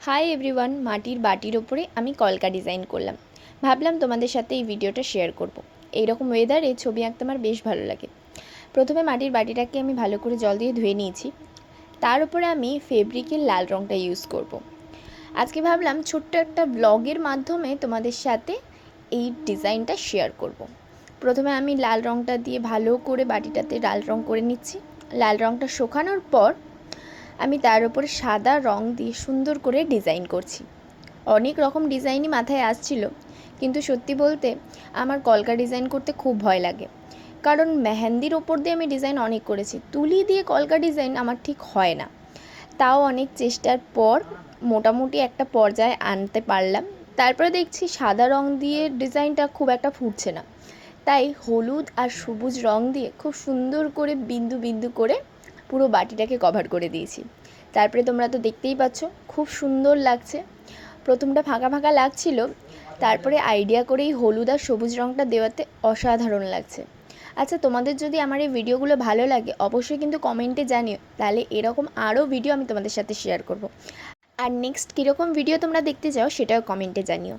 Hi everyone মাটির বাটির ওপরে আমি কলকা ডিজাইন করলাম ভাবলাম তোমাদের সাথে এই ভিডিওটা শেয়ার করব। এইরকম ওয়েদারে ছবি আঁকতে আমার বেশ ভালো লাগে প্রথমে মাটির বাটিটাকে আমি ভালো করে জল দিয়ে ধুয়ে নিয়েছি তার উপরে আমি ফেব্রিকের লাল রঙটা ইউজ করব। আজকে ভাবলাম ছোট্ট একটা ব্লগের মাধ্যমে তোমাদের সাথে এই ডিজাইনটা শেয়ার করব। প্রথমে আমি লাল রঙটা দিয়ে ভালো করে বাটিটাতে লাল রঙ করে নিচ্ছি লাল রঙটা শুকানোর পর আমি তার উপরে সাদা রং দিয়ে সুন্দর করে ডিজাইন করছি। অনেক রকম ডিজাইনই মাথায় আসছিল, কিন্তু সত্যি বলতে আমার কলকা ডিজাইন করতে খুব ভয় লাগে। কারণ মেহেন্দির ওপর দিয়ে আমি ডিজাইন অনেক করেছি, তুলি দিয়ে কলকা ডিজাইন আমার ঠিক হয় না। তাও অনেক চেষ্টার পর মোটামুটি একটা পর্যায়ে আনতে পারলাম। তারপরে দেখছি সাদা রং দিয়ে ডিজাইনটা খুব একটা ফুটছে না। তাই হলুদ আর সবুজ রং দিয়ে খুব সুন্দর করে বিন্দু বিন্দু করে পুরো বাটিটাকে কভার করে দিয়েছি। তারপরে তোমরা তো দেখতেই পাচ্ছ, খুব সুন্দর লাগছে। প্রথমটা ফাঁকা ফাঁকা লাগছিল, তারপরে আইডিয়া করেই হলুদ আর সবুজ রঙটা দেওয়াতে অসাধারণ লাগছে। আচ্ছা তোমাদের যদি আমার এই ভিডিওগুলো ভালো লাগে, অবশ্যই কিন্তু কমেন্টে জানিও, তাহলে এরকম আরও ভিডিও আমি তোমাদের সাথে শেয়ার করব। আর নেক্সট কীরকম ভিডিও তোমরা দেখতে চাও, সেটাও কমেন্টে জানিও।